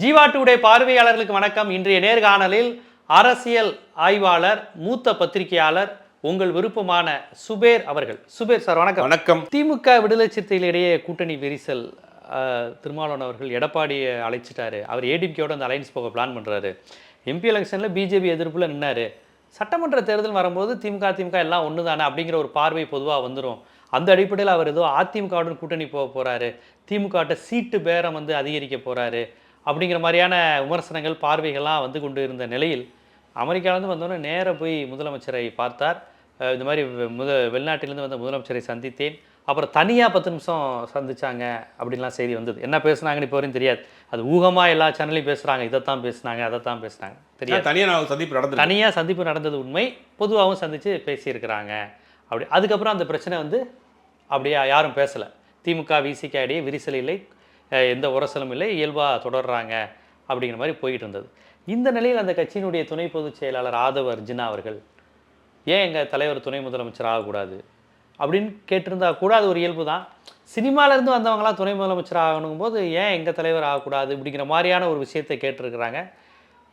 ஜீவாட்டுடைய பார்வையாளர்களுக்கு வணக்கம். இன்றைய நேர்காணலில் அரசியல் ஆய்வாளர் மூத்த பத்திரிகையாளர் உங்கள் விருப்பமான சுபேர் அவர்கள். சுபேர் சார் வணக்கம். வணக்கம். திமுக விடுதலை சிறுத்தைகளிடையே கூட்டணி விரிசல் திருமாவளவன் அவர்கள் எடப்பாடியை அழைச்சிட்டாரு. அவர் ஏடிபிகேயோட அந்த அலைன்ஸ் போக பிளான் பண்றாரு. எம்பி எலெக்ஷனில் பிஜேபி எதிர்ப்புல நின்னாரு. சட்டமன்ற தேர்தல் வரும்போது திமுக திமுக எல்லாம் ஒன்று தானே அப்படிங்கிற ஒரு பார்வை பொதுவாக வந்துடும் அந்த அடிப்படையில் அவர் ஏதோ அதிமுகவுடன் கூட்டணி போக போறாரு. திமுகட்ட சீட்டு பேரம் வந்து அதிகரிக்க போறாரு. அப்படிங்கிற மாதிரியான விமர்சனங்கள் பார்வைகள்லாம் வந்து கொண்டு இருந்த நிலையில் அமெரிக்காவிலேருந்து வந்தோடனே நேராக போய் முதலமைச்சரை பார்த்தார். இந்த மாதிரி முத வெளிநாட்டிலேருந்து வந்த முதலமைச்சரை சந்தித்தேன். அப்புறம் தனியாக பத்து நிமிஷம் சந்திச்சாங்க அப்படின்லாம் செய்தி வந்தது. என்ன பேசுனாங்கன்னு இப்போ வரையும் தெரியாது. அது ஊகமாக எல்லா சேனல்லையும் பேசுகிறாங்க இதைத்தான் பேசுனாங்க அதைத்தான் பேசுனாங்க. தெரியாது. தனியா நான் சந்திப்பு நடந்தது தனியாக சந்திப்பு நடந்தது உண்மை. பொதுவாகவும் சந்தித்து பேசியிருக்கிறாங்க. அப்படி அதுக்கப்புறம் அந்த பிரச்சனை வந்து அப்படியே யாரும் பேசலை. திமுக விசிக இடையே விரிசல் இல்லை. எந்த உரசலும் இல்லை இயல்பாக தொடர்றாங்க அப்படிங்கிற மாதிரி போயிட்டு இருந்தது. இந்த நிலையில் அந்த கட்சியினுடைய துணை பொதுச் செயலாளர் ஆதவ அர்ஜுனா அவர்கள் ஏன் எங்கள் தலைவர் துணை முதலமைச்சர் ஆகக்கூடாது? அப்படின்னு கேட்டிருந்தா கூட அது ஒரு இயல்பு தான். சினிமாலேருந்து வந்தவங்களாம் துணை முதலமைச்சர் ஆகணும் போது ஏன் எங்கள் தலைவர் ஆகக்கூடாது? இப்படிங்கிற மாதிரியான ஒரு விஷயத்தை கேட்டிருக்கிறாங்க.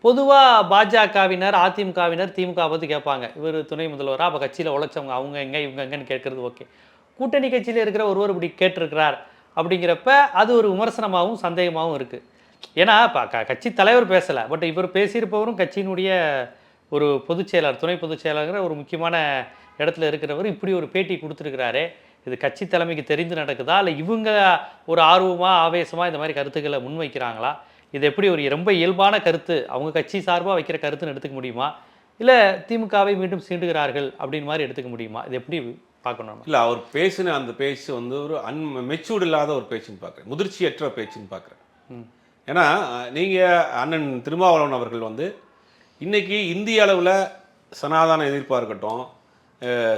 பொதுவாக பாஜகவினர் அதிமுகவினர் திமுக பற்றி கேட்பாங்க. இவர் துணை முதல்வராக அப்போ கட்சியில் உழைச்சவங்க அவங்க எங்கே இவங்க எங்கன்னு கேட்குறது ஓகே. கூட்டணி கட்சியில் இருக்கிற ஒருவர் இப்படி கேட்டிருக்கிறார். அப்படிங்கிறப்ப அது ஒரு விமர்சனமாகவும் சந்தேகமாகவும் இருக்குது ஏன்னா இப்போ க கட்சி தலைவர் பேசலை. பட் இவர் பேசியிருப்பவரும் கட்சியினுடைய ஒரு பொதுச் செயலாளர் துணை பொதுச் செயலாளர் ஒரு முக்கியமான இடத்துல இருக்கிறவர் இப்படி ஒரு பேட்டி கொடுத்துருக்கிறாரு. இது கட்சி தலைமைக்கு தெரிந்து நடக்குதா? இல்லை இவங்க ஒரு ஆர்வமாக ஆவேசமாக இந்த மாதிரி கருத்துக்களை முன்வைக்கிறாங்களா? இது எப்படி ஒரு ரொம்ப இயல்பான கருத்து? அவங்க கட்சி சார்பாக வைக்கிற கருத்துன்னு எடுத்துக்க முடியுமா? இல்லை திமுகவை மீண்டும் சீண்டுகிறார்கள் அப்படின்னு மாதிரி எடுத்துக்க முடியுமா? இது எப்படி பார்க்கணும்? இல்ல அவர் பேசின அந்த பேச்சு வந்து ஒரு அன் மெச்சூர்டு இல்லாத ஒரு பேச்சுன்னு பார்க்குறேன் முதிர்ச்சியற்ற பேச்சுன்னு பார்க்குறேன். ஏன்னா நீங்க அண்ணன் திருமாவளவன் அவர்கள் வந்து இன்னைக்கு இந்திய அளவுல சனாதன எதிர்ப்பாக இருக்கட்டும்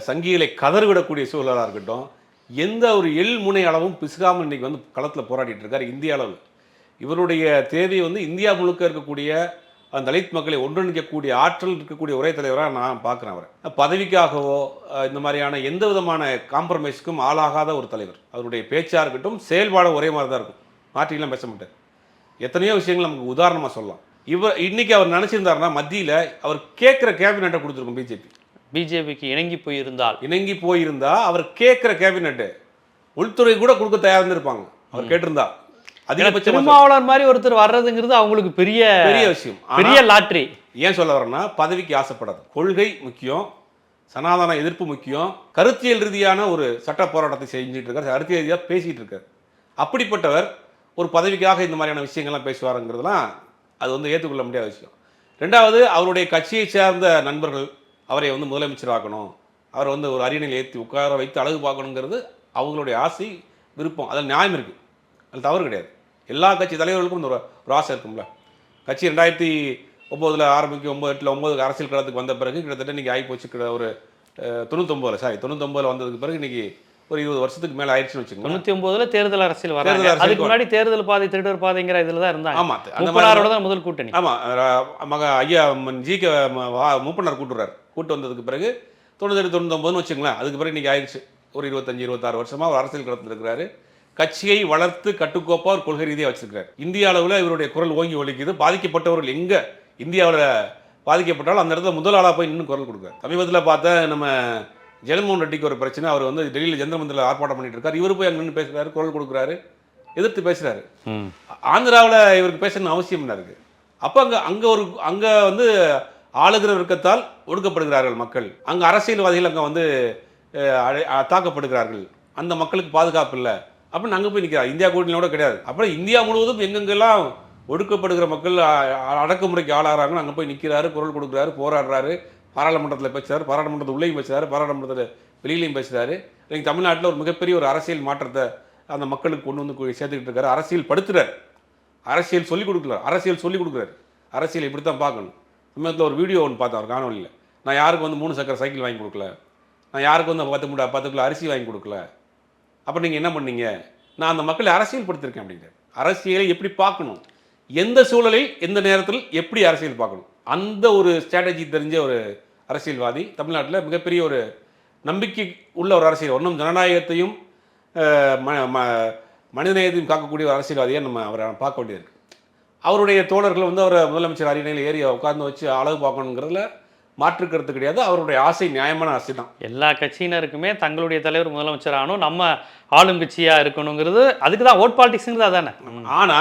சங்கிகளை கதறிவிடக்கூடிய சூழலாக இருக்கட்டும் எந்த ஒரு எள் முனை அளவும் பிசுகாமல் இன்னைக்கு வந்து களத்தில் போராடிட்டு இருக்கார் இந்திய அளவில் இவருடைய தேவை வந்து இந்தியா முழுக்க இருக்கக்கூடிய அந்த தலித் மக்களை ஒன்றிணைக்கக்கூடிய ஆற்றல் இருக்கக்கூடிய ஒரே தலைவராக நான் பார்க்குறேன் அவரை. பதவிக்காகவோ இந்த மாதிரியான எந்த விதமான காம்ப்ரமைஸ்க்கும் ஆளாகாத ஒரு தலைவர். அவருடைய பேச்சாக இருக்கட்டும் செயல்பாடு ஒரே மாதிரி தான் இருக்கும். மாற்றிலாம் பேச மாட்டார். எத்தனையோ விஷயங்கள் நமக்கு உதாரணமாக சொல்லலாம். இவர் இன்னைக்கு அவர் நினச்சிருந்தாருன்னா மத்தியில் அவர் கேட்குற கேபினெட்டை கொடுத்துருக்கும் பிஜேபி பிஜேபிக்கு இணங்கி போயிருந்தால்? இணங்கி போயிருந்தா அவர் கேட்குற கேபினெட்டு உள்துறை கூட கொடுக்க தயாரா இருந்திருப்பாங்க அவர் கேட்டிருந்தா. அதிகபட்சமா திருமாவளவன் மாதிரி ஒருத்தர் வர்றதுங்கிறது அவங்களுக்கு பெரிய பெரிய விஷயம். பெரிய லாட்ரி. ஏன் சொல்ல வரேன்னா பதவிக்கு ஆசைப்படாது. கொள்கை முக்கியம் சனாதன எதிர்ப்பு முக்கியம் கருத்தியல் ரீதியான ஒரு சட்ட போராட்டத்தை செஞ்சுட்டு இருக்கார். கருத்தியல் ரீதியாக பேசிட்டு இருக்கார். அப்படிப்பட்டவர் ஒரு பதவிக்காக இந்த மாதிரியான விஷயங்கள்லாம் பேசுவாருங்கிறதுலாம் அது வந்து ஏற்றுக்கொள்ள முடியாத விஷயம். ரெண்டாவது அவருடைய கட்சியை சேர்ந்த நண்பர்கள் அவரை வந்து முதலமைச்சர் ஆக்கணும். அவரை வந்து ஒரு அரியணையில் ஏற்றி உட்கார வைத்து அழகு பார்க்கணுங்கிறது அவங்களுடைய ஆசை விருப்பம். அதில் நியாயம் இருக்குது அது தவறு கிடையாது. எல்லா கட்சி தலைவர்களுக்கும் இந்த ஒரு ஒரு ஆசை இருக்கும்ல. கட்சி ரெண்டாயிரத்தி ஒம்போதில் ஆரம்பிக்க ஒம்பது எட்டில் ஒம்பது அரசியல் களத்துக்கு வந்த பிறகு கிட்டத்தட்ட இன்றைக்கி ஆகி போச்சு கிட்ட ஒரு தொண்ணூத்தொம்பதுல சாரி தொண்ணூத்தொம்பதுல வந்ததுக்கு பிறகு இன்னைக்கு ஒரு இருபது வருஷத்துக்கு மேலே ஆயிடுச்சுன்னு வச்சுக்கோங்க தொண்ணூத்தி ஒன்பதுல தேர்தல் அரசியல் வராங்க. அதுக்கு முன்னாடி தேர்தல் பாதை திருடர் பாதைங்கிற இதுல தான் இருந்தாங்க. ஆமாம் அந்த மாதிரி தான். முதல் கூட்டணி. ஆமாம் மக ஐயா ஜி கே மூப்பனார் கூட்டுறாரு. கூட்டு வந்ததுக்கு பிறகு தொண்ணூத்தெட்டு தொண்ணூத்தொம்பதுன்னு வச்சுங்களேன் அதுக்கு பிறகு இன்னைக்கு ஆயிடுச்சு. ஒரு இருபத்தஞ்சு இருபத்தாறு வருஷமாக அவர் அரசியல் களத்தில் இருக்கிறாரு. கட்சியை வளர்த்து கட்டுக்கோப்பாக ஒரு கொள்கை ரீதியாக வச்சிருக்காரு இந்திய அளவில் இவருடைய குரல் ஓங்கி ஒலிக்குது. பாதிக்கப்பட்டவர்கள் எங்கே? இந்தியாவில் பாதிக்கப்பட்டாலும் அந்த இடத்துல முதல் ஆளாக போய் நின்று குரல் கொடுக்குறாரு. சமீபத்தில் பார்த்தா நம்ம ஜெகன்மோகன் ரெட்டிக்கு ஒரு பிரச்சனை. அவர் வந்து டெல்லியில் ஜந்திர மந்திரில் ஆர்ப்பாட்டம் பண்ணிட்டு இருக்காரு. இவர் போய் அங்கே நின்று பேசுகிறாரு குரல் கொடுக்குறாரு எதிர்த்து பேசுகிறாரு ஆந்திராவில் இவருக்கு பேசணும்னு அவசியம் என்ன இருக்கு? அப்போ அங்கே அங்கே ஒரு அங்கே வந்து ஆளுகிற வர்க்கத்தால் ஒடுக்கப்படுகிறார்கள் மக்கள். அங்கே அரசியல்வாதிகள் அங்கே வந்து தாக்கப்படுகிறார்கள். அந்த மக்களுக்கு பாதுகாப்பு இல்லை. அப்போ அங்கே போய் நிற்கிறார் இந்தியா கூட்டணியோட கிடையாது. அப்புறம் இந்தியா முழுவதும் எங்கெங்கெல்லாம் ஒடுக்கப்படுகிற மக்கள் அ- அடக்குமுறைக்கு ஆளாகிறாங்கன்னு அங்கே போய் நிற்கிறாரு குரல் கொடுக்குறாரு போராடுறாரு பாராளுமன்றத்தில் பேசுகிறார் பாராளுமன்றத்தில் உள்ளேயும் பேசுறாரு பாராளுமன்றத்தில் வெளியிலையும் பேசுகிறாரு இன்னைக்கு தமிழ்நாட்டில் ஒரு மிகப்பெரிய ஒரு அரசியல் மாற்றத்தை அந்த மக்களுக்கு கொண்டு வந்து சேர்த்துக்கிட்டு இருக்காரு. அரசியல் படுத்துறாரு. அரசியல் சொல்லிக் கொடுக்குறாரு அரசியல் சொல்லிக் கொடுக்குறாரு. அரசியல் இப்படி தான் பார்க்கணும். சமயத்தில் ஒரு வீடியோ ஒன்று பார்த்தேன் ஒரு காணொலியில் நான் யாருக்கு வந்து மூணு சக்கர சைக்கிள் வாங்கி கொடுக்கல? நான் யாருக்கு வந்து பத்து மூட்டை பத்து கிலோ அரிசி வாங்கி கொடுக்கல? அப்போ நீங்கள் என்ன பண்ணீங்க? நான் அந்த மக்களை அரசியல் படுத்திருக்கேன் அப்படிங்கிறார் அரசியலை எப்படி பார்க்கணும்? எந்த சூழலில் எந்த நேரத்தில் எப்படி அரசியல் பார்க்கணும்? அந்த ஒரு ஸ்ட்ராட்டஜி தெரிஞ்ச ஒரு அரசியல்வாதி தமிழ்நாட்டில் மிகப்பெரிய ஒரு நம்பிக்கை உள்ள ஒரு அரசியல் ஒன்றும் ஜனநாயகத்தையும் ம- ம- மனிதநேயத்தையும் காக்கக்கூடிய ஒரு அரசியல்வாதியை நம்ம அவரை பார்க்க வேண்டியது இருக்குது அவருடைய தோழர்கள் வந்து அவரை முதலமைச்சர் அரியணையில் ஏறி உட்கார்ந்து வச்சு அழகு பார்க்கணுங்கிறதுல மாற்று கருத்து கிடையாது. அவருடைய ஆசை நியாயமான ஆசை தான். எல்லா கட்சியினருக்குமே தங்களுடைய தலைவர் முதலமைச்சர் ஆகணும் நம்ம ஆளும் கட்சியா இருக்கணுங்கிறது அதுக்கு தான் ஓட் பாலிடிக்ஸுங்கிறது அதானே? ஆனா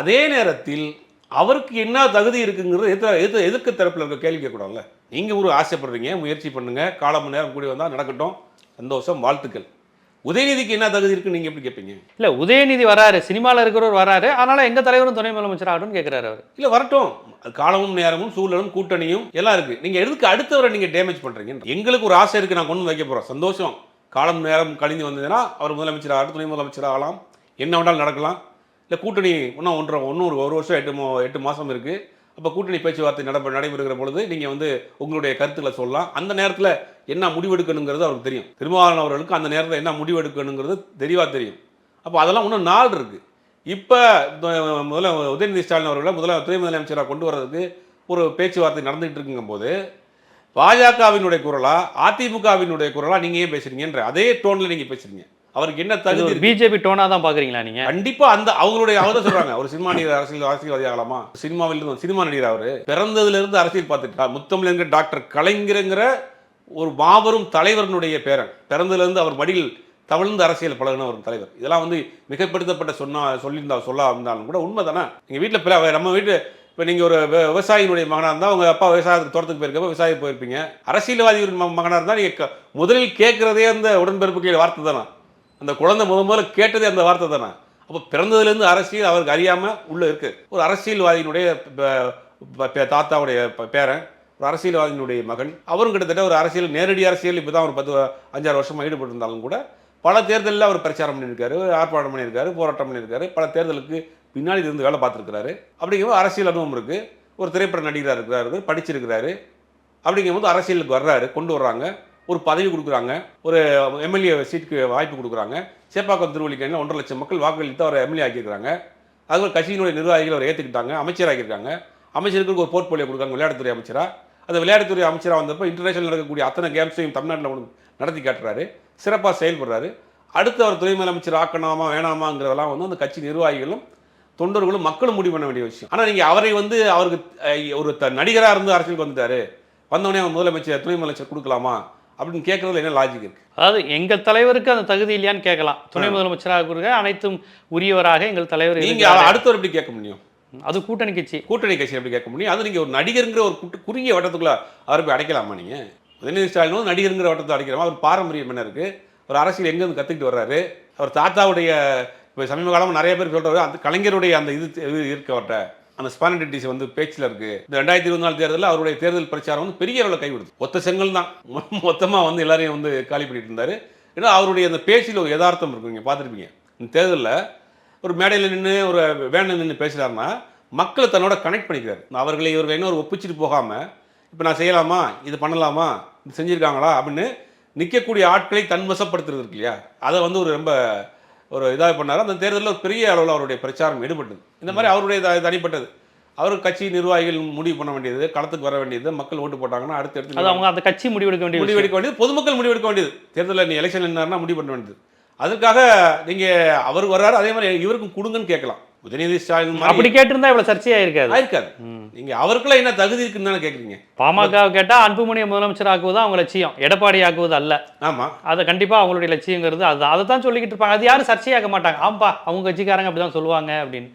அதே நேரத்தில் அவருக்கு என்ன தகுதி இருக்குங்கிறது எதிர்த்த எதிர்த்த எதிர்க்க தரப்பில் இருக்க கேள்வி கேட்கக்கூடாதுல்ல. நீங்கள் ஒரு ஆசைப்படுறீங்க முயற்சி பண்ணுங்க காலம் நேரம் கூடி வந்தால் நடக்கட்டும். சந்தோஷம் வாழ்த்துக்கள். உதயநிதிக்கு என்ன தகுதி இருக்குன்னு நீங்கள் எப்படி கேட்பீங்க இல்ல உதயநிதி வராரு சினிமால இருக்கிறவர் வராரு அதனால எங்க தலைவரும் துணை முதலமைச்சர் ஆகணும்னு கேட்கிறாரு அவர். இல்லை வரட்டும். காலமும் நேரமும் சூழலும் கூட்டணியும் எல்லாம் இருக்கு. நீங்கள் எதுக்கு அடுத்தவரை நீங்கள் டேமேஜ் பண்ணுறீங்க எங்களுக்கு ஒரு ஆசை இருக்கு நான் கொண்டு வந்து வைக்க போகிறோம் சந்தோஷம். காலம் நேரம் கழிந்து வந்ததுன்னா அவர் முதலமைச்சர் ஆகலாம் துணை முதலமைச்சர் ஆகலாம். என்ன வேணாலும் நடக்கலாம். இல்லை கூட்டணி இன்னும் ஒன்றரை இன்னும் ஒரு ஒரு வருஷம் எட்டு எட்டு மாதம் இருக்குது அப்போ கூட்டணி பேச்சுவார்த்தை நடப்ப நடைபெறுகிற பொழுது நீங்கள் வந்து உங்களுடைய கருத்துக்களை சொல்லலாம். அந்த நேரத்தில் என்ன முடிவெடுக்கணுங்கிறது அவருக்கு தெரியும். திருமாவளவன் அவர்களுக்கு அந்த நேரத்தில் என்ன முடிவெடுக்கணுங்கிறது தெளிவாக தெரியும். அப்போ அதெல்லாம் இன்னும் நாள் இருக்குது இப்போ முதல்ல உதயநிதி ஸ்டாலின் அவர்களை முதல்ல துணை முதலமைச்சராக கொண்டு வர்றதுக்கு ஒரு பேச்சுவார்த்தை நடந்துகிட்டு இருக்குங்கும்போது பாஜகவினுடைய குரலா அதிமுகவினுடைய குரலா நீங்கள் ஏன் பேசுகிறீங்கன்ற அதே டோனில் நீங்கள் பேசுகிறீங்க அவருக்கு என்ன தகுதி? பிஜேபி டோனா தான் பாக்குறீங்களா நீங்க? கண்டிப்பா அந்த அவங்களுடைய அவர் சொல்றாங்க. ஒரு சினிமா நடிகர் அரசியல் அரசியல்வாதி ஆகலாமா சினிமாவில் இருந்து சினிமா நடிகர் அவரு. பிறந்ததுல இருந்து அரசியல் பார்த்துட்டா முத்தமிழ் என்கிற டாக்டர் கலைஞருங்கிற ஒரு மாபெரும் தலைவரனுடைய பேரன். பிறந்ததுல இருந்து அவர் மடியில் தவழ்ந்து அரசியல் பழகின ஒரு தலைவர். இதெல்லாம் வந்து மிகப்படுத்தப்பட்ட சொன்னா சொல்லியிருந்தா சொல்ல இருந்தாலும் கூட உண்மை தானே? எங்கள் வீட்டில் நம்ம வீட்டு இப்போ நீங்கள் ஒரு விவ- விவசாயினுடைய மகனாக இருந்தால் உங்கள் அப்பா விவசாயத்துக்கு தோட்டத்துக்கு போயிருக்கப்ப விவசாயி போயிருப்பீங்க. அரசியல்வாதி மகனாக இருந்தால் நீங்கள் முதலில் கேட்குறதே அந்த உடன்பிறப்புக்கு வார்த்தை தானே? அந்த குழந்தை முத முதல்ல கேட்டதே அந்த வார்த்தை தானே? அப்போ பிறந்ததுலேருந்து அரசியல் அவருக்கு அறியாமல் உள்ளே இருக்குது ஒரு அரசியல்வாதியினுடைய தாத்தாவுடைய பேரன் ஒரு அரசியல்வாதியினுடைய மகன் அவரும் கிட்டத்தட்ட ஒரு அரசியல் நேரடி அரசியல் இப்போ தான் ஒரு பத்து அஞ்சாறு வருஷமாக ஈடுபட்டிருந்தாலும் கூட பல தேர்தலில் அவர் பிரச்சாரம் பண்ணியிருக்காரு ஆர்ப்பாட்டம் பண்ணியிருக்காரு போராட்டம் பண்ணியிருக்காரு பல தேர்தலுக்கு பின்னாடி இருந்து வேலை பார்த்துருக்கிறாரு. அப்படிங்கும்போது அரசியல் அனுபவம் இருக்குது ஒரு திரைப்பட நடிகராக இருக்கிறாரு படிச்சிருக்கிறாரு. அப்படிங்கும்போது அரசியலுக்கு வர்றாரு கொண்டு வர்றாங்க. ஒரு பதவி கொடுக்குறாங்க. ஒரு எம்எல்ஏ சீட்டுக்கு வாய்ப்பு கொடுக்குறாங்க. சேப்பாக்கம் திருவள்ளிக்கேணியில் ஒன்றரை லட்சம் மக்கள் வாக்களித்து அவரை எம்எல்ஏ ஆக்கியிருக்காங்க அதுபோல் கட்சியினுடைய நிர்வாகிகள் அவர் ஏற்றுக்கிட்டாங்க அமைச்சராக்கியிருக்காங்க அமைச்சருக்கு ஒரு போர்ட்போலியோ கொடுக்காங்க விளையாட்டுத்துறை அமைச்சராக அந்த விளையாட்டுத்துறை அமைச்சராக வந்தப்போ இன்டர்நேஷனல் நடக்கக்கூடிய அத்தனை கேம்ஸையும் தமிழ்நாட்டில் நடத்தி காட்டுறாரு. சிறப்பாக செயல்படுறாரு. அடுத்து அவர் துணை முதலமைச்சர் ஆக்கணுமா வேணாமாங்கிறதெல்லாம் வந்து அந்த கட்சி நிர்வாகிகளும் தொண்டர்களும் மக்களும் முடிவு பண்ண வேண்டிய விஷயம். ஆனால் நீங்கள் அவரை வந்து அவருக்கு ஒரு த நடிகராக இருந்து அரசியலுக்கு வந்துட்டார். வந்தவொடனே அவர் முதலமைச்சர் துணை முதலமைச்சர் கொடுக்கலாமா? அப்படின்னு கேட்கறதுல என்ன லாஜிக் இருக்கு? அதாவது எங்க தலைவருக்கு அந்த தகுதி இல்லையான்னு கேட்கலாம். துணை முதலமைச்சராக கொடுக்க அனைத்தும் உரியவராக எங்கள் தலைவர் நீங்க இருக்கிறாரு. அடுத்தவர் எப்படி கேட்க முடியும்? அது கூட்டணி கட்சி. கூட்டணி கட்சி எப்படி கேட்க முடியும்? அது நீங்க ஒரு நடிகருங்கிற ஒரு குட்டு- குறுகிய வட்டத்துக்குள்ள அவரை போய் அடைக்கலாமா நீங்க? உதயநிதி ஸ்டாலின் வந்து நடிகருங்கிற வட்டத்தை அடைக்கிறோமா? அவர் பாரம்பரியம் என்ன இருக்கு? ஒரு அரசியல் எங்கேருந்து கற்றுக்கிட்டு வர்றாரு? அவர் தாத்தாவுடைய இப்போ சமீப காலமா நிறைய பேர் சொல்றாரு அந்த கலைஞருடைய அந்த இது இது இருக்கு அவர்கிட்ட. அந்த ஸ்பானிடிஸ் வந்து பேச்சில் இருக்கு. இந்த ரெண்டாயிரத்தி இருபத்தி நாலு தேர்தலில் அவருடைய தேர்தல் பிரச்சாரம் வந்து பெரிய அளவில் கைவிடுது. ஒத்த செங்கல் தான். மொத்தமாக வந்து எல்லாரையும் வந்து காலி பண்ணிட்டு இருந்தார். ஏன்னா அவருடைய அந்த பேச்சில் ஒரு யதார்த்தம் இருக்கு நீங்கள் பார்த்துருப்பீங்க. இந்த தேர்தலில் ஒரு மேடையில் நின்று ஒரு வேனில் நின்று பேசுகிறாருன்னா மக்களை தன்னோட கனெக்ட் பண்ணிக்கிறார். அவர்களை இவர்கள் இன்னொரு ஒப்பிச்சிட்டு போகாமல் இப்போ நான் செய்யலாமா? இது பண்ணலாமா? இது செஞ்சுருக்காங்களா? அப்படின்னு நிற்கக்கூடிய ஆட்களை தன்வசப்படுத்துறது இருக்கு இல்லையா? அதை வந்து ஒரு ரொம்ப ஒரு இதாக பண்ணார். அந்த தேர்தலில் ஒரு பெரிய அளவில் அவருடைய பிரச்சாரம் ஈடுபட்டது. இந்த மாதிரி அவருடைய தனிப்பட்டது. அவர் கட்சி நிர்வாகிகள் முடிவு பண்ண வேண்டியது களத்துக்கு வர வேண்டியது மக்கள் ஓட்டு போட்டாங்கன்னா அடுத்து அது எடுத்து அவங்க அந்த கட்சி முடிவெடுக்க வேண்டிய விஷயம். முடிவெடுக்க வேண்டியது பொதுமக்கள் முடிவெடுக்க வேண்டியது. தேர்தலில் நீ எலெக்ஷன் நின்னாருன்னா முடிவு பண்ண வேண்டியது. அதுக்காக நீங்க அவர் வர்றாரு அதே மாதிரி இவருக்கும் கொடுங்கன்னு கேட்கலாம். உதயநிதி ஸ்டாலின் அப்படி கேட்டிருந்தா இவ்வளவு சர்ச்சையா இருக்காது ஆயிருக்காது நீங்க அவருக்குள்ள என்ன தகுதி இருக்குன்னு கேக்குறீங்க? பாமக கேட்டா அன்புமணியை முதலமைச்சர் ஆக்குவது அவங்க லட்சியம் எடப்பாடி ஆக்குவது அல்ல. ஆமா. அதை கண்டிப்பா அவங்களுடைய லட்சியங்கிறது அதுதான் அதை தான் சொல்லிக்கிட்டு இருப்பாங்க. அது யாரும் சர்ச்சையாக்க மாட்டாங்க. ஆம்பா அவங்க கட்சிக்காரங்க அப்படிதான் சொல்லுவாங்க அப்படின்னு.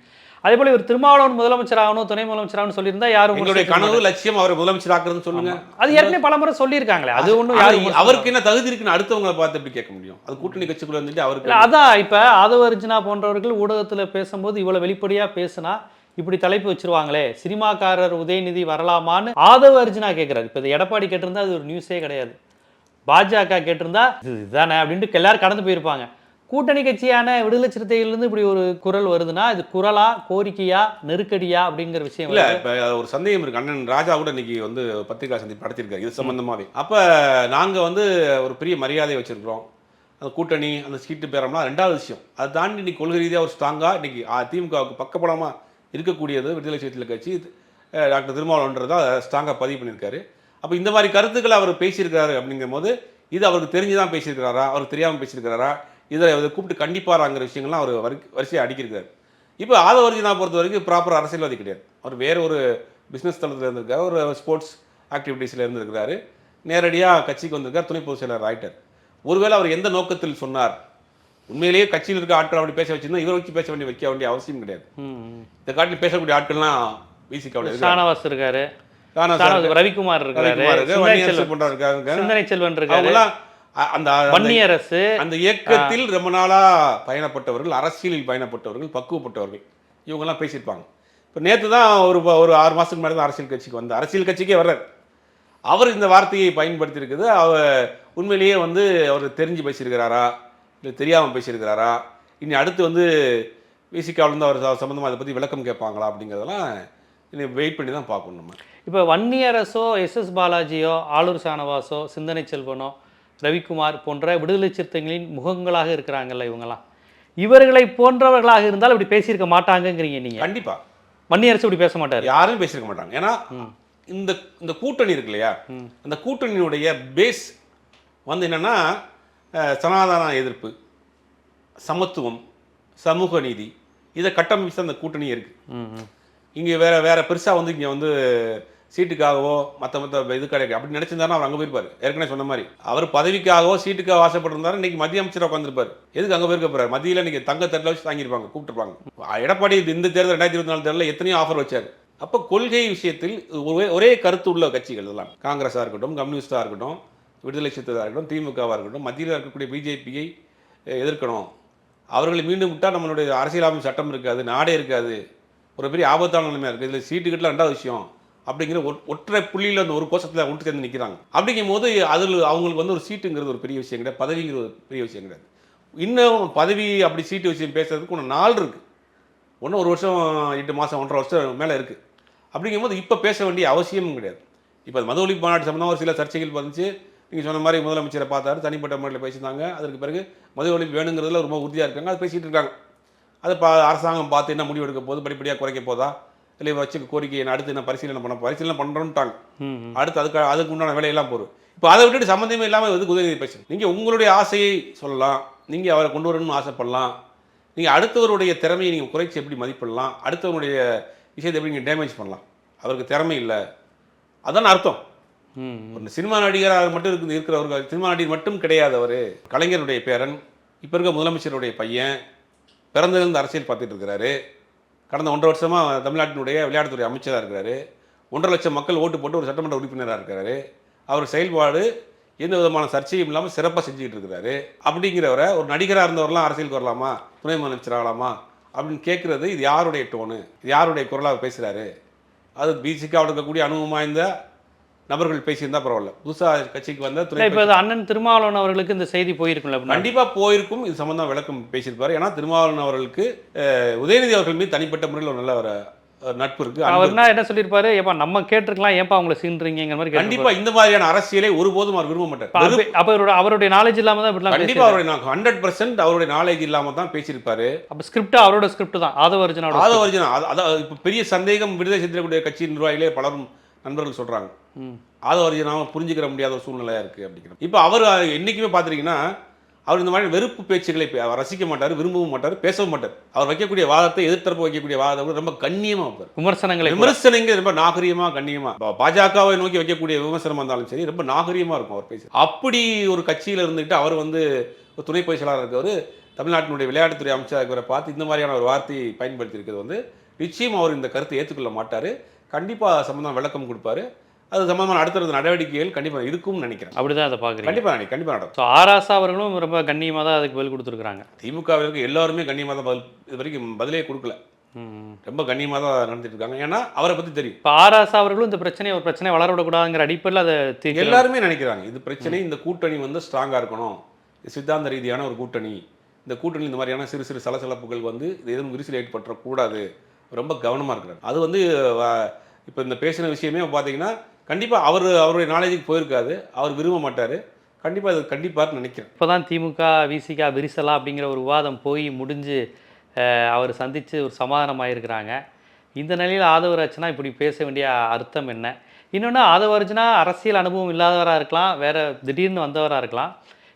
அதே போல இவர் திருமாவளவன் முதலமைச்சர் ஆகணும் துணை முதலமைச்சர் ஆகணும் சொல்லியிருந்தா யாரும் விமர்சிக்க கனவு லட்சியம் அவரை முதலமைச்சர் ஆக்குறதுன்னு சொல்லுங்க. அது ஏற்கனவே பலமுறை சொல்லியிருக்காங்களே அது ஆனா, யாரும் அவருக்கு என்ன தகுதி இருக்குன்னு அடுத்தவங்களை பார்த்து எப்படி கேட்க முடியும்? அது கூட்டணி கட்சிக்குள்ள இருந்துட்டு அவருக்கு அதான் இப்ப ஆதவ அர்ஜுனா போன்றவர்கள் ஊடகத்துல பேசும்போது இவ்வளவு வெளிப்படையா பேசுனா இப்படி தலைப்பு வச்சிருவாங்களே சினிமாக்காரர் உதயநிதி வரலாமான்னு ஆதவ அர்ஜுனா கேட்கிறாரு இப்ப எடப்பாடி கேட்டிருந்தா அது ஒரு நியூஸே கிடையாது. பாஜக கேட்டிருந்தா இது இதுதானே அப்படின்ட்டு எல்லாரும் கடந்து போயிருப்பாங்க. கூட்டணி கட்சியான விடுதலை சிறுத்தைகள்லேருந்து இப்படி ஒரு குரல் வருதுன்னா இது குரலா கோரிக்கையா நெருக்கடியா அப்படிங்கிற விஷயம் இல்ல. இப்ப ஒரு சந்தேகம் இருக்கு. அண்ணன் ராஜா கூட இன்னைக்கு வந்து பத்திரிகா சந்திப்பு நடத்திருக்காரு இது சம்பந்தமாவே. அப்ப நாங்க வந்து ஒரு பெரிய மரியாதை வச்சிருக்கிறோம். அந்த கூட்டணி அந்த சீட்டு பேரம்லாம் ரெண்டாவது விஷயம். அதை தாண்டி இன்னைக்கு கொள்கை ரீதியாக ஒரு ஸ்ட்ராங்கா இன்னைக்கு திமுகவுக்கு பக்கபலமா இருக்கக்கூடியது விடுதலை சிறுத்தைகள் கட்சி டாக்டர் திருமாவளவன்றதா ஸ்ட்ராங்கா பதிவு பண்ணியிருக்காரு. அப்ப இந்த மாதிரி கருத்துக்களை அவர் பேசியிருக்காரு அப்படிங்கும் போது இது அவருக்கு தெரிஞ்சுதான் பேசியிருக்கிறாரா? அவருக்கு தெரியாம பேசியிருக்கிறாரா? இதை இதை கூப்பிட்டு கண்டிப்பாராங்கிற விஷயங்கள்லாம் அவர் வரி வரிசையாக அடிக்கிருக்காரு. இப்போ ஆதவர்ஜினா பொறுத்த வரைக்கும் ப்ராப்பர் அரசியல்வாதி கிடையாது. அவர் வேற ஒரு பிஸ்னஸ் தளத்தில் இருந்திருக்காரு ஒரு ஸ்போர்ட்ஸ் ஆக்டிவிட்டீஸில் இருந்திருக்கிறாரு. நேரடியாக கட்சிக்கு வந்திருக்கார் துணை பொதுச் செயலர் ஆயிட்டார். ஒருவேளை அவர் எந்த நோக்கத்தில் சொன்னார்? உண்மையிலேயே கட்சியில் இருக்க ஆட்கள் அப்படி பேச வச்சிருந்தா இவரை வச்சு பேச வேண்டிய வைக்க வேண்டிய அவசியம் கிடையாது. இந்த காட்டில் பேசக்கூடிய ஆட்கள்லாம் இருக்காங்க ஷானவாஸ் இருக்காரு. ரவிக்குமார் இருக்காரு. சிந்தனை செல்வன். இருக்காரு. அந்த வன்னியரசு அந்த இயக்கத்தில் ரொம்ப நாளா பயணப்பட்டவர்கள் அரசியலில் பயணப்பட்டவர்கள் பக்குவப்பட்டவர்கள் இவங்கெல்லாம் பேசியிருப்பாங்க. இப்போ நேற்று தான் ஒரு ஒரு ஆறு மாதத்துக்கு முன்னாடி தான் அரசியல் கட்சிக்கு வந்து அரசியல் கட்சிக்கே வர்றார். அவர் இந்த வார்த்தையை பயன்படுத்தியிருக்குது. அவர் உண்மையிலேயே வந்து அவர் தெரிஞ்சு பேசியிருக்கிறாரா? இல்லை தெரியாமல் பேசியிருக்கிறாரா? இனி அடுத்து வந்து விசிகாவிலேருந்து அவர் சம்மந்தமாக அதை பற்றி விளக்கம் கேட்பாங்களா அப்படிங்கிறதெல்லாம் இனி வெயிட் பண்ணி தான் பார்க்கணும் நம்ம. இப்போ வன்னியரசோ எஸ் எஸ் பாலாஜியோ ஆளூர் ஷானவாஸோ சிந்தனை செல்வனோ ரவிக்குமார் போன்ற விடுதலை சிறுத்தைகளின் முகங்களாக இருக்கிறாங்கல்ல இவங்கெல்லாம். இவர்களை போன்றவர்களாக இருந்தால் இப்படி பேசியிருக்க மாட்டாங்கங்கிறீங்க நீங்க. கண்டிப்பாக வன்னியரசு இப்படி பேச மாட்டாரு. யாரும் பேசியிருக்க மாட்டாங்க. ஏன்னா இந்த இந்த கூட்டணி இருக்கு இல்லையா? அந்த கூட்டணியினுடைய பேஸ் வந்து என்னன்னா சனாதன எதிர்ப்பு சமத்துவம் சமூக நீதி இதை கட்டமைச்சு அந்த கூட்டணி இருக்கு. ம், ம். இங்கே வேற வேற பெருசா வந்து இங்கே வந்து சீட்டுக்காகவோ மற்ற மற்ற இது கிடையாது. அப்படி நினைச்சிருந்தாருன்னா அவர் அங்கே போயிருப்பாரு. ஏற்கனவே சொன்ன மாதிரி. அவர் பதவிக்காகவோ சீட்டுக்காக ஆசைப்பட்டிருந்தாரு. இன்னைக்கு மத்திய அமைச்சராக உட்காந்துருப்பாரு எதுக்கு அங்கே போயிருக்க போறாரு? மத்தியில் இன்னைக்கு தங்க தட்டில் வச்சு தாங்கியிருப்பாங்க கூப்பிட்டுருப்பாங்க. எடப்பாடி இந்த தேர்தல் ரெண்டாயிரத்தி இருபத்தி நாலு தேர்தலில் எத்தனையோ ஆஃபர் வச்சார். அப்போ கொள்கை விஷயத்தில் ஒரே ஒரே கருத்து உள்ள கட்சிகள் எல்லாம் காங்கிரஸாக இருக்கட்டும் கம்யூனிஸ்டாக இருக்கட்டும் விடுதலை சிறுத்தையாக இருக்கட்டும் திமுகவாக இருக்கட்டும் மத்தியில் இருக்கக்கூடிய பிஜேபியை எதிர்க்கணும். அவர்களை மீண்டும் விட்டால் நம்மளுடைய அரசியலமைப்பு சட்டம் இருக்காது நாடே இருக்காது. ஒரு பெரிய ஆபத்தான நிலைமையாக இருக்குது இதில் சீட்டு ரெண்டாவது விஷயம். அப்படிங்கிற ஒற்றை புள்ளியில் அந்த ஒரு கோஷத்தில் ஒன்று சேர்ந்து நிற்கிறாங்க அப்படிங்கும் போது அதில் அவங்களுக்கு வந்து ஒரு சீட்டுங்கிறது ஒரு பெரிய விஷயம் கிடையாது. பதவிங்கிற ஒரு பெரிய விஷயம் கிடையாது. இன்னும் பதவி அப்படி சீட்டு விஷயம் பேசுறதுக்கு ஒன்று நாள் இருக்குது ஒன்றும் ஒரு வருஷம் எட்டு மாதம் ஒன்றரை வருஷம் மேலே இருக்குது அப்படிங்கும்போது இப்போ பேச வேண்டிய அவசியமும் கிடையாது. இப்போ மது ஒழிப்பு மாநாடு சம்மந்தம் ஒரு சில சர்ச்சைகள் வந்துச்சு நீங்கள் சொன்ன மாதிரி முதலமைச்சரை பார்த்தாரு தனிப்பட்ட முறையில் பேசியிருந்தாங்க. அதற்கு பிறகு மது ஒழிப்பு வேணுங்கிறதுல ரொம்ப உறுதியாக இருக்காங்க. அது பேசிகிட்டு இருக்காங்க. அதை பா அரசாங்கம் பார்த்து என்ன முடிவு எடுக்க போகுது? படிப்படியாக குறைக்க போதா? இல்லை வச்சு கோரிக்கை என்ன அடுத்து என்ன பரிசீலனை பண்ண பரிசீலனை பண்ணுறோன்ட்டாங்க. அடுத்து அதுக்கு அதுக்கு உண்டான வேலையெல்லாம் போகும் இப்போ அதை விட்டுட்டு சம்மந்தமே இல்லாமல் எதுக்கு உதவி பேசணும் நீங்கள் உங்களுடைய ஆசையை சொல்லலாம். நீங்கள் அவரை கொண்டு வரணும்னு ஆசைப்படலாம். நீங்கள் அடுத்தவருடைய திறமையை நீங்கள் குறைச்சி எப்படி மதிப்பிடலாம்? அடுத்தவருடைய விஷயத்தை எப்படி நீங்கள் டேமேஜ் பண்ணலாம்? அவருக்கு திறமை இல்லை. அதான் அர்த்தம். ஒரு சினிமா நடிகராக மட்டும் இருக்கு இருக்கிறவர்கள் சினிமா நடிகர் மட்டும் கிடையாது அவர். கலைஞருடைய பேரன் இப்போ இருக்க முதலமைச்சருடைய பையன் பிறந்திருந்து அரசியல் பார்த்துட்டு இருக்கிறாரு. கடந்த ஒன்றரை வருஷமாக தமிழ்நாட்டினுடைய விளையாட்டுத்துறை அமைச்சராக இருக்கிறாரு. ஒன்றரை லட்சம் மக்கள் ஓட்டு போட்டு ஒரு சட்டமன்ற உறுப்பினராக இருக்கிறாரு. அவர் செயல்பாடு எந்த விதமான சர்ச்சையும் இல்லாமல் சிறப்பாக செஞ்சுக்கிட்டு இருக்கிறாரு. அப்படிங்கிறவரை ஒரு நடிகராக இருந்தவரெலாம் அரசியலுக்கு வரலாமா? துணை முதலமைச்சர் ஆகலாமா? அப்படின்னு கேட்குறது இது யாருடைய டோனு? இது யாருடைய குரலாக பேசுகிறாரு அது பிசிக்காக இருக்கக்கூடிய அனுபவம் வாய்ந்த நபர்கள் பேசியிருந்தா பரவாயில்ல. புதுசாக கட்சிக்கு வந்த துணை இப்ப அண்ணன் திருமாவளவன் அவர்களுக்கு இந்த செய்தி போயிருக்கும்ல அப்படின்னா? கண்டிப்பா போயிருக்கும். இது சம்பந்தம் விளக்கம் பேசியிருப்பாரு. ஏன்னா திருமாவளவன் அவர்களுக்கு உதயநிதி அவர்கள் மீது தனிப்பட்ட முறையில் ஒரு நல்ல ஒரு நட்பு இருக்கு. அன்பு அவர் என்ன சொல்லியிருப்பாரு? ஏப்பா நம்ம கேட்டிருக்கலாம். ஏப்பா அவங்கள சீன்றீங்கிற மாதிரி கண்டிப்பா இந்த மாதிரியான அரசியலை ஒருபோதும் அவர் விரும்ப மாட்டார். அப்ப அவரோட அவருடைய நாலேஜ் இல்லாம தான் இப்படிலாம் கண்டிப்பா. அவருடைய ஹண்ட்ரட் பர்சன்ட் அவருடைய நாலேஜ் இல்லாம தான் பேசியிருப்பாரு. அப்ப ஸ்கிரிப்ட் அவரோட ஸ்கிரிப்ட் தான். ஆதவ அர்ஜுனா அது- அதான் இப்போ பெரிய சந்தேகம் விடுதலை சித்திரக்கூடிய கட்சி நிர்வாகிகளே பலரும் நண்பர்கள் சொல்றாங்க. ம். ஆதவ அர்ஜுனாவை புரிஞ்சுக்கிற முடியாத ஒரு சூழ்நிலையா இருக்கு அப்படிங்கிற இப்போ அவர் என்னைக்குமே பார்த்திருக்கீங்கன்னா அவர் இந்த மாதிரி வெறுப்பு பேச்சுகளை அவர் ரசிக்க மாட்டார் விரும்பவும் மாட்டார் பேசவும் மாட்டார். அவர் வைக்கக்கூடிய வாதத்தை எதிர்த்தரப்பு வைக்கக்கூடிய வாதத்தை கூட ரொம்ப கண்ணியமா வைப்பார். விமர்சனங்களை கூட. விமர்சனங்க ரொம்ப நாகரிகமா கண்ணியமா. பா- பாஜகவை நோக்கி வைக்கக்கூடிய விமர்சனமா இருந்தாலும் சரி ரொம்ப நாகரிகமா இருக்கும் அவர் பேசி அப்படி ஒரு கட்சியில இருந்துட்டு அவர் வந்து ஒரு துணை பொதுச் செயலாளர் இருக்கவர் தமிழ்நாட்டினுடைய விளையாட்டுத்துறை அமைச்சராக இருக்கிறவரை பார்த்து இந்த மாதிரியான ஒரு வார்த்தையை பயன்படுத்தி இருக்கிறது வந்து நிச்சயம் அவர் இந்த கருத்தை ஏற்றுக்கொள்ள மாட்டாரு. கண்டிப்பா சம்பந்தம் விளக்கம் கொடுப்பாரு. அது சம்பந்தமான அடுத்தடுத்த நடவடிக்கைகள் கண்டிப்பா இருக்கும்னு நினைக்கிறேன். அப்படிதான் அதை பாக்குறீங்க. கண்டிப்பா நினை- கண்டிப்பா நடக்கும். ஸோ ஆராசா அவர்களும் ரொம்ப கண்ணியமா தான் அதுக்கு பதில் கொடுத்துருக்காங்க திமுகவிற்கு எல்லாருமே கண்ணியமாக தான் பதில் இது வரைக்கும் பதிலே கொடுக்கல. ரொம்ப கண்ணியமாக தான் நடந்துட்டு இருக்காங்க. ஏன்னா அவரை பத்தி தெரியும். இப்போ ஆராசா அவர்களும் இந்த பிரச்சனையை ஒரு பிரச்சனை வளர விடக்கூடாதுங்கிற அடிப்படையில் அதை எல்லாருமே நினைக்கிறாங்க. இது பிரச்சனை இந்த கூட்டணி வந்து ஸ்ட்ராங்காக இருக்கணும். சித்தாந்த ரீதியான ஒரு கூட்டணி. இந்த கூட்டணி இந்த மாதிரியான சிறு சிறு சலசலப்புகள் வந்து இது எதுவும் விரிசல் ஏற்பட்டுறக்கூடாது. ரொம்ப கவனமாக இருக்கிறார். அது வந்து இப்போ இந்த பேசின விஷயமே பார்த்தீங்கன்னா கண்டிப்பாக அவர் அவருடைய நாலேஜுக்கு போயிருக்காது. அவர் விரும்ப மாட்டார். கண்டிப்பாக அது கண்டிப்பாக நினைக்கிறேன். இப்போ தான் திமுக விசிகா விரிசலா அப்படிங்கிற ஒரு விவாதம் போய் முடிஞ்சு அவர் சந்தித்து ஒரு சமாதானமாயிருக்கிறாங்க இந்த நிலையில் ஆதவராஜனா இப்படி பேச வேண்டிய அர்த்தம் என்ன? இன்னொன்று ஆதவராஜனா அரசியல் அனுபவம் இல்லாதவராக இருக்கலாம் வேறு திடீர்னு வந்தவராக இருக்கலாம்.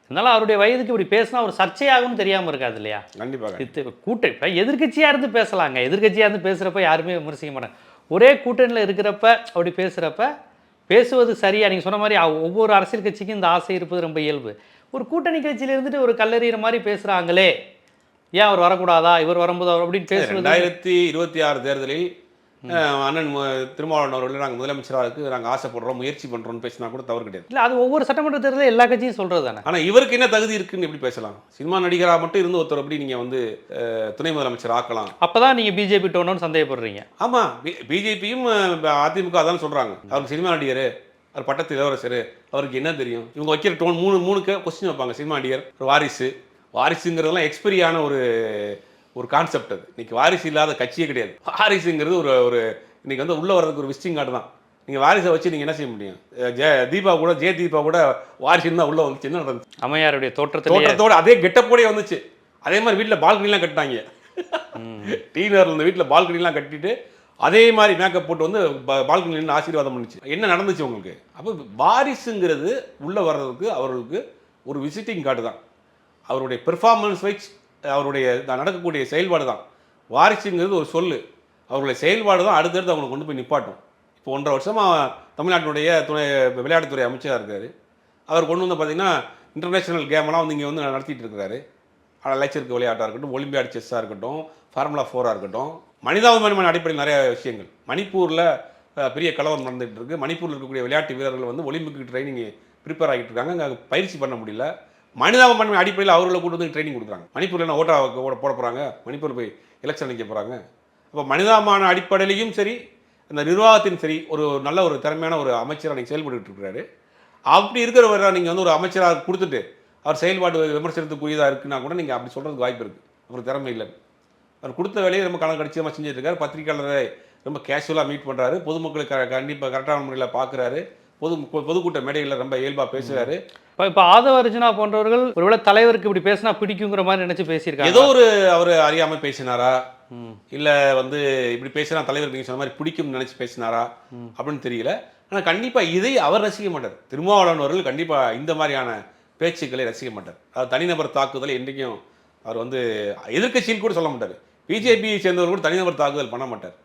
அதனால அவருடைய வயதுக்கு இப்படி பேசினா ஒரு சர்ச்சையாகும்னு தெரியாமல் இருக்காது இல்லையா? கண்டிப்பாக இது கூட்டணி இப்போ எதிர்க்கட்சியாக இருந்து பேசலாங்க. எதிர்க்கட்சியாக இருந்து பேசுகிறப்ப யாருமே விமர்சிக்க மாட்டாங்க. ஒரே கூட்டணியில் இருக்கிறப்ப அப்படி பேசுகிறப்ப பேசுவது சரியா? நீங்கள் சொன்ன மாதிரி ஒவ்வொரு அரசியல் கட்சிக்கும் இந்த ஆசை இருப்பது ரொம்ப இயல்பு. ஒரு கூட்டணி கட்சியில இருந்துட்டு ஒரு கல்லறிகிற மாதிரி பேசுகிறாங்களே ஏன் அவர் வரக்கூடாதா? இவர் வரும்போது அவர் அப்படின்னு பேசுவது ரெண்டாயிரத்தி இருபத்தி ஆறு தேர்தலில் அண்ணன் திருமாவளவன் அவர்கள் நாங்கள் முதலமைச்சராக நாங்கள் ஆசைப்படுறோம் முயற்சி பண்ணுறோம்னு பேசினா கூட தவறு கிடையாது. இல்லை அது ஒவ்வொரு சட்டமன்ற தேர்தலில் எல்லா கட்சியும் சொல்கிறது தானே? ஆனால் இவருக்கு என்ன தகுதி இருக்குன்னு எப்படி பேசலாம்? சினிமா நடிகராக மட்டும் இருந்து ஒருத்தர் எப்படி நீங்கள் வந்து துணை முதலமைச்சர் ஆக்கலாம்? அப்போ தான் நீங்கள் பிஜேபி டோனோன்னு சந்தேகப்படுறீங்க. ஆமாம் பிஜேபியும் அதிமுக தான் சொல்கிறாங்க அவருக்கு சினிமா நடிகர் அவர் பட்டத்து இளவரசர் அவருக்கு என்ன தெரியும்? இவங்க வைக்கிற டோன் மூணு மூணு கொஸ்டின் வைப்பாங்க சினிமா நடிகர் வாரிசு. வாரிசுங்கிறதெல்லாம் எக்ஸ்பெரியான ஒரு ஒரு கான்செப்ட் அது. இன்னைக்கு வாரிசு இல்லாத கட்சியே கிடையாது. வாரிசுங்கிறது ஒரு ஒரு இன்னைக்கு வந்து உள்ள வர்றதுக்கு ஒரு விசிட்டிங் கார்டு தான். நீங்கள் வாரிசை வச்சு நீங்கள் என்ன செய்ய முடியும்? ஜெய தீபா கூட ஜெய தீபா கூட வாரிசுன்னு தான் உள்ள வந்துச்சு. என்ன நடந்துச்சு? அம்மையாருடைய தோற்றத்திலேயே தோற்றத்தோட அதே கெட்டப்போடே வந்துச்சு. அதே மாதிரி வீட்டில் பால்கனிலாம் கட்டினாங்க. டீனர் இருந்த வீட்டில் பால்கனிலாம் கட்டிட்டு அதே மாதிரி மேக்கப் போட்டு வந்து பால்கனியில் ஆசீர்வாதம் பண்ணுச்சு. என்ன நடந்துச்சு உங்களுக்கு? அப்போ வாரிசுங்கிறது உள்ளே வர்றதுக்கு அவர்களுக்கு ஒரு விசிட்டிங் கார்டு தான். அவருடைய பெர்ஃபார்மன்ஸ் வைஸ் அவருடைய நடக்கக்கூடிய செயல்பாடு தான். வாரிசுங்கிறது ஒரு சொல்லு. அவருடைய செயல்பாடு தான் அடுத்தடுத்து அவங்களை கொண்டு போய் நிப்பாட்டும். இப்போ ஒன்றரை வருஷமாக தமிழ்நாட்டினுடைய துணை விளையாட்டுத்துறை அமைச்சராக இருக்கார். அவர் கொண்டு வந்து பார்த்தீங்கன்னா இன்டர்நேஷ்னல் கேமெல்லாம் வந்து இங்கே வந்து நடத்திட்டு இருக்கிறாரு லட்சருக்கு விளையாட்டாக இருக்கட்டும் ஒலிம்பியாட் செஸ்ஸாக இருக்கட்டும் ஃபார்முலா ஃபோராக இருக்கட்டும் மனிதாபிமானமான அடிப்படையில் நிறைய விஷயங்கள். மணிப்பூரில் பெரிய கலவரம் நடந்துகிட்டு இருக்குது மணிப்பூரில் இருக்கக்கூடிய விளையாட்டு வீரர்கள் வந்து ஒலிம்பிக் ட்ரைனிங் ப்ரிப்பேர் ஆகிட்டு இருக்காங்க. அங்கே பயிற்சி பண்ண முடியல. மனிதாபன்மை அடிப்படையில் அவர்களை கொண்டு வந்து ட்ரைனிங் கொடுக்குறாங்க. மணிப்பூரில் ஓட்டா ஓட போட போகிறாங்க மணிப்பூர் போய் எலெக்ஷன் நிற்க போகிறாங்க அப்போ மனிதாபமான அடிப்படையிலையும் சரி அந்த நிர்வாகத்தின் சரி ஒரு நல்ல ஒரு திறமையான ஒரு அமைச்சராக நீங்கள் செயல்பட்டு இருக்கிறாரு. அப்படி இருக்கிறவரை நீங்கள் வந்து ஒரு அமைச்சராக கொடுத்துட்டு அவர் செயல்பாடு விமர்சனத்துக்குரியதாக இருக்குன்னா கூட நீங்கள் அப்படி சொல்கிறதுக்கு வாய்ப்பு இருக்குது அவருக்கு திறமை இல்லை. அவர் கொடுத்த வேலையை ரொம்ப கணக்கு கடிச்சமாக செஞ்சுட்டு பத்திரிகையாளரை ரொம்ப கேஷுவலாக மீட் பண்ணுறாரு பொதுமக்களுக்கு க- கண்டிப்பாக கரெக்டான முறையில் பார்க்குறாரு பொது பொதுக்கூட்ட மேடைகளில் ரொம்ப இயல்பாக பேசுகிறாரு இப்போ இப்போ ஆதவ அர்ஜுனா போன்றவர்கள் ஒருவேளை தலைவருக்கு இப்படி பேசினா பிடிக்குங்கிற மாதிரி நினைச்சு பேசியிருக்காங்க. ஏதோ ஒரு அவர் அறியாமல் பேசினாரா. இல்லை வந்து இப்படி பேசினா தலைவருக்கு நீங்கள் சொன்ன மாதிரி பிடிக்கும்னு நினச்சி பேசினாரா? அப்படின்னு தெரியல. ஆனால் கண்டிப்பாக இதை அவர் ரசிக்க மாட்டார். திருமாவளவன் அவர்கள் கண்டிப்பாக இந்த மாதிரியான பேச்சுக்களை ரசிக்க மாட்டார். அது தனிநபர் தாக்குதல் என்றைக்கும் அவர் வந்து எதிர்க்கட்சியில் கூட சொல்ல மாட்டார். பிஜேபியை சேர்ந்தவர் கூட தனிநபர் தாக்குதல் பண்ண மாட்டார்.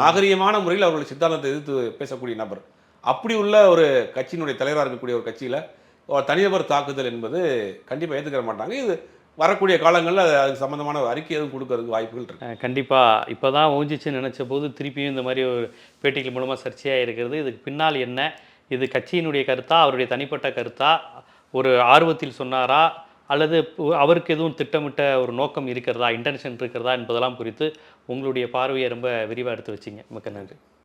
நாகரிகமான முறையில் அவர்களுடைய சித்தாந்தத்தை எதிர்த்து பேசக்கூடிய நபர். அப்படி உள்ள ஒரு கட்சியினுடைய தலைவராக இருக்கக்கூடிய ஒரு கட்சியில் தனிநபர் தாக்குதல் என்பது கண்டிப்பாக ஏற்றுக்கிற மாட்டாங்க. இது வரக்கூடிய காலங்களில் அதுக்கு சம்மந்தமான ஒரு அறிக்கை எதுவும் கொடுக்கறதுக்கு வாய்ப்புகள் இருக்கு. கண்டிப்பாக இப்போ தான் ஊஞ்சிச்சுன்னு நினச்ச போது திருப்பியும் இந்த மாதிரி ஒரு பேட்டிகள் மூலமாக சர்ச்சையாக இருக்கிறது. இதுக்கு பின்னால் என்ன? இது கட்சியினுடைய கருத்தா? அவருடைய தனிப்பட்ட கருத்தா? ஒரு ஆர்வத்தில் சொன்னாரா? அல்லது அவருக்கு எதுவும் திட்டமிட்ட ஒரு நோக்கம் இருக்கிறதா? இன்டென்ஷன் இருக்கிறதா? என்பதெல்லாம் குறித்து உங்களுடைய பார்வையை ரொம்ப விரிவாக எடுத்து வச்சிங்க. மிக்க நன்றி.